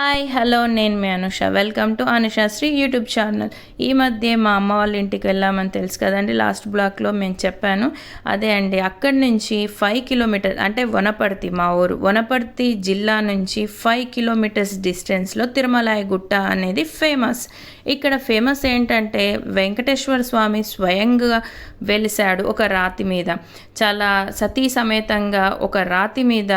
Hi hello నేను మీ Anusha. Welcome to Anushasri YouTube channel. ఈ మధ్య మా అమ్మ వాళ్ళ ఇంటికి వెళ్ళామని తెలుసు కదండి లాస్ట్ బ్లాక్లో మేము చెప్పాను. అదే అండి అక్కడి నుంచి ఫైవ్ కిలోమీటర్ అంటే వనపర్తి మా ఊరు వనపర్తి జిల్లా నుంచి ఫైవ్ కిలోమీటర్స్ డిస్టెన్స్లో తిరుమలాయ గుట్ట అనేది ఫేమస్. ఇక్కడ ఫేమస్ ఏంటంటే వెంకటేశ్వర స్వామి స్వయంగా వెలిశాడు ఒక రాతి మీద. చాలా సతీ సమేతంగా ఒక రాతి మీద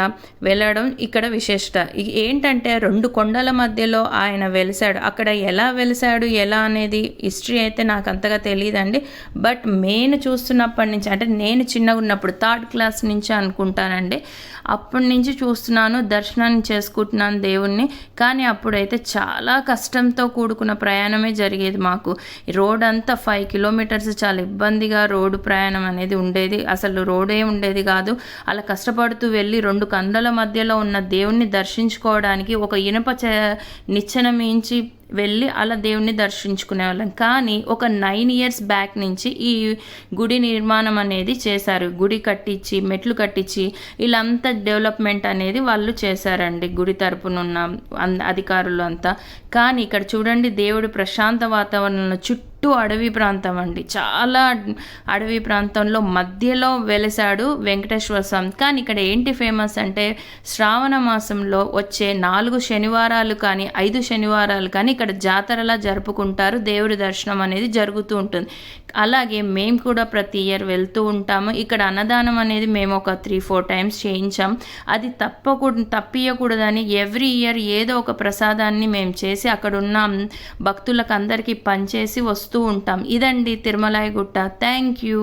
వెళ్ళడం ఇక్కడ విశేషత. ఏంటంటే రెండు కొండల మధ్యలో ఆయన వెలిశాడు. అక్కడ ఎలా వెలిశాడు ఎలా అనేది హిస్టరీ అయితే నాకు అంతగా తెలియదండి బట్ మెయిన్ చూస్తున్నప్పటి నుంచి అంటే నేను చిన్నగా ఉన్నప్పుడు థర్డ్ క్లాస్ నుంచి అనుకుంటానండి. అప్పటి నుంచి చూస్తున్నాను దర్శనాన్ని చేసుకుంటున్నాను దేవుణ్ణి. కానీ అప్పుడైతే చాలా కష్టంతో కూడుకున్న ప్రయాణమే జరిగేది మాకు. రోడ్ అంతా ఫైవ్ కిలోమీటర్స్ చాలా ఇబ్బందిగా రోడ్డు ప్రయాణం అనేది ఉండేది. అసలు రోడే ఉండేది కాదు. అలా కష్టపడుతూ వెళ్ళి రెండు కందల మధ్యలో ఉన్న దేవుణ్ణి దర్శించుకోవడానికి ఒక ఇనుప చ నిచ్చెన మించి వెళ్ళి అలా దేవుణ్ణి దర్శించుకునే వాళ్ళం కానీ ఒక నైన్ ఇయర్స్ బ్యాక్ నుంచి ఈ గుడి నిర్మాణం అనేది చేశారు. గుడి కట్టించి మెట్లు కట్టించి వీళ్ళంతా డెవలప్మెంట్ అనేది వాళ్ళు చేశారండి గుడి తరపున ఉన్న అన్- అధికారులు అంతా కానీ ఇక్కడ చూడండి దేవుడు ప్రశాంత వాతావరణంలో చుట్టూ అడవి ప్రాంతం అండి. చాలా అడవి ప్రాంతంలో మధ్యలో వెలిసాడు వెంకటేశ్వర స్వామి. కానీ ఇక్కడ ఏంటి ఫేమస్ అంటే శ్రావణ మాసంలో వచ్చే నాలుగు శనివారాలు కానీ ఐదు శనివారాలు కానీ ఇక్కడ జాతరలా జరుపుకుంటారు. దేవుడి దర్శనం అనేది జరుగుతూ ఉంటుంది. అలాగే మేము కూడా ప్రతి ఇయర్ వెళ్తూ ఉంటాము. ఇక్కడ అన్నదానం అనేది మేము ఒక త్రీ ఫోర్ టైమ్స్ చేయించాం. అది తప్పకూడదు తప్పియకూడదని ఎవ్రీ ఇయర్ ఏదో ఒక ప్రసాదాన్ని మేము చేసి అక్కడ ఉన్న భక్తులకు అందరికీ పనిచేసి వస్తూ ఉంటాం. ఇదండి తిరుమలాయి గుట్ట థ్యాంక్ యూ